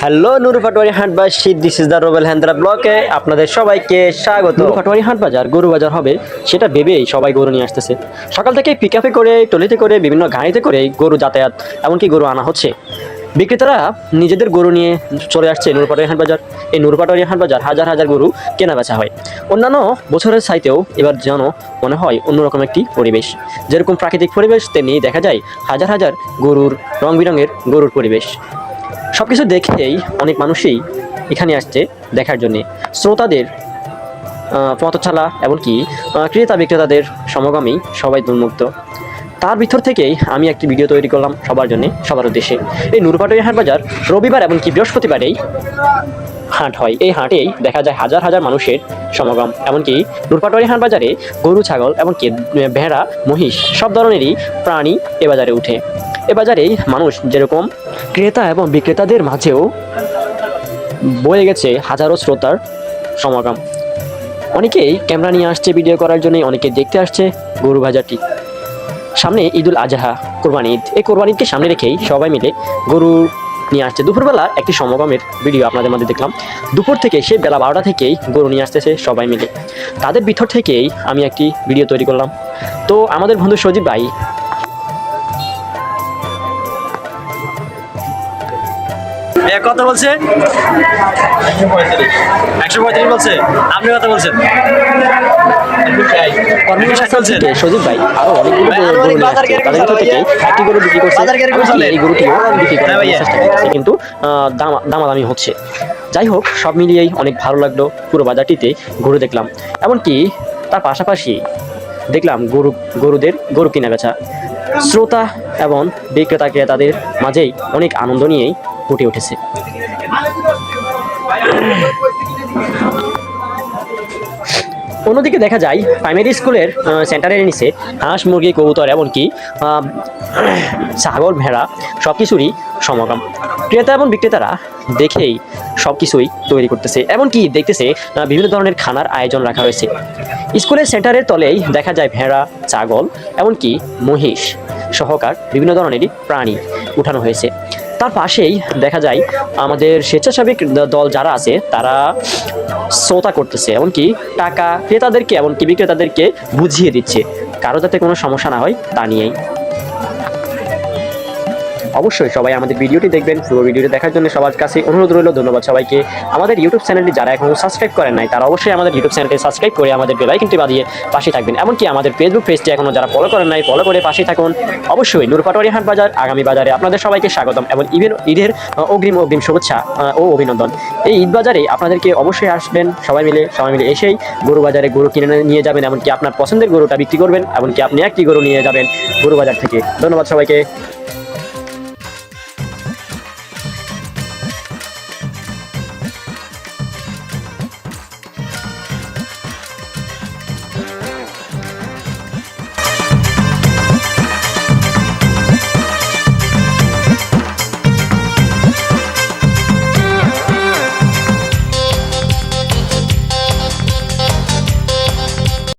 Hello, Nuru Patwari হাটবাসী this is the Robel হ্যান্দ্রা ব্লকে আপনাদের সবাইকে স্বাগত। নুরু পাটোয়ারি হাট বাজার, গরু বাজার হবে, সেটা ভেবেই সবাই গরু নিয়ে আসতেছে। সকাল থেকে পিক আপে করে টলিতে করে, বিভিন্ন গাড়িতে করে গরু যাতায়াত, এমনকি গরু আনা হচ্ছে। বিক্রেতারা নিজেদের গরু নিয়ে চলে আসছে নুরু পাটোয়ারি হাট বাজার। এই নুরু পাটোয়ারি হাট বাজার হাজার হাজার গরু কেনা বেচা হয়। অন্যান্য বছরের সাইতেও এবার যেন মনে হয় অন্যরকম একটি পরিবেশ। যেরকম প্রাকৃতিক পরিবেশ, তেমনি দেখা যায় হাজার হাজার গরুর রং বেরঙের গরুর পরিবেশ। সব কিছু দেখেই অনেক মানুষই এখানে আসছে দেখার জন্যে। শ্রোতাদের পথছালা এমনকি ক্রেতা বিক্রেতাদের সমাগমে সবাই দুর্মুক্ত তার ভিতর থেকেই আমি একটি ভিডিও তৈরি করলাম সবার জন্য, সবার উদ্দেশ্যে। এই নুরপাটরি হাট বাজার রবিবার এমনকি বৃহস্পতিবারেই হাট হয়। এই হাটেই দেখা যায় হাজার হাজার মানুষের সমাগম। এমনকি নুরপাটরি হাট বাজারে গরু, ছাগল এমনকি ভেড়া, মহিষ সব ধরনেরই প্রাণী এ বাজারে উঠে। এ বাজারেই মানুষ যেরকম ক্রেতা এবং বিক্রেতাদের মাঝেও বয়ে গেছে হাজারো শ্রোতার সমাগম। অনেকেই ক্যামেরা নিয়ে আসছে, ভিডিও করার জন্য অনেকে দেখতে আসছে গরু বাজারটি। সামনে ঈদুল আজহা কোরবানি ঈদ। এই কোরবানি ঈদকে সামনে রেখেই সবাই মিলে গরু নিয়ে আসছে। দুপুরবেলা একটি সমাগমের ভিডিও আপনাদের মধ্যে দেখলাম। দুপুর থেকে সে বেলা বারোটা থেকেই গরু নিয়ে আসতেছে সবাই মিলে। তাদের ভিতর থেকেই আমি একটি ভিডিও তৈরি করলাম। তো আমাদের বন্ধু সজীব ভাই এ কত বলছে? একশো পঁয়ত্রিশ বলছে। আপনি কত বলছেন? সজীব ভাই। আরও অনেকগুলো ভাই, গরু আরও নিয়ে বাজার আসছে। কীরকম তাদের থেকে একটি গরু বিক্রি করছে। বাজার কীরকম এমনকি চলে? এই গরুটিও বিক্রি করার হ্যাঁ চেষ্টা করতেছে কিন্তু দামাদামি হচ্ছে। যাই হোক সব মিলিয়েই অনেক ভালো লাগল পুরো বাজারটিতে ঘুরে দেখলাম। এমনকি তার পাশাপাশি দেখলাম গরু গরুদের গরু কিনা বেচা শ্রোতা এবং বিক্রেতা ক্রেতাদের মাঝেই অনেক আনন্দ নিয়েই ফুটে উঠেছে। অন্যদিকে দেখা যায় প্রাইমারি স্কুলের সেন্টারের নিচে হাঁস, মুরগি, কবুতর এমনকি ছাগল, ভেড়া সব কিছুরই সমাগম। ক্রেতা এবং বিক্রেতারা দেখেই সব কিছুই তৈরি করতেছে। এমনকি দেখতেছে বিভিন্ন ধরনের খানার আয়োজন রাখা হয়েছে। স্কুলের সেন্টারের তলেই দেখা যায় ভেড়া, ছাগল, এমনকি মহিষ সহকার বিভিন্ন ধরনেরই প্রাণী উঠানো হয়েছে। তার পাশেই দেখা যায় আমাদের স্বেচ্ছাসেবিক দল যারা আছে, তারা শ্রোতা করতেছে, এমনকি টাকা ক্রেতাদেরকে, এমনকি বিক্রেতাদেরকে বুঝিয়ে দিচ্ছে। কারও যাতে কোনো সমস্যা না হয়, তা নিয়েই। অবশ্যই সবাই আমাদের ভিডিওটি দেখবেন। পুরো ভিডিওটি দেখার জন্য সবার কাছে অনুরোধ রইল। ধন্যবাদ সবাইকে। আমাদের ইউটিউব চ্যানেলটি যারা এখনও সাবস্ক্রাইব করেন নাই, তারা অবশ্যই আমাদের ইউটিউব চ্যানেলটি সাবস্ক্রাইব করে আমাদের বেলাইকনটি বাজিয়ে পাশে থাকবেন। এমনকি আমাদের ফেসবুক পেজটি এখনও যারা ফলো করেন নাই ফলো করে পাশে থাকুন। অবশ্যই নুরপাটোয়ারি হাট বাজার, আগামী বাজারে আপনাদের সবাইকে স্বাগতম। এবং ইভেন ঈদের অগ্রিম অগ্রিম শুভেচ্ছা ও অভিনন্দন। এই ঈদ বাজারে আপনাদেরকে অবশ্যই আসবেন। সবাই মিলে সবাই মিলে এসেই গরু বাজারে গরু কিনে নিয়ে যাবেন। এমনকি আপনার পছন্দের গরুটা বিক্রি করবেন। এমনকি আপনি একটি গরু নিয়ে যাবেন গরু বাজার থেকে। ধন্যবাদ সবাইকে।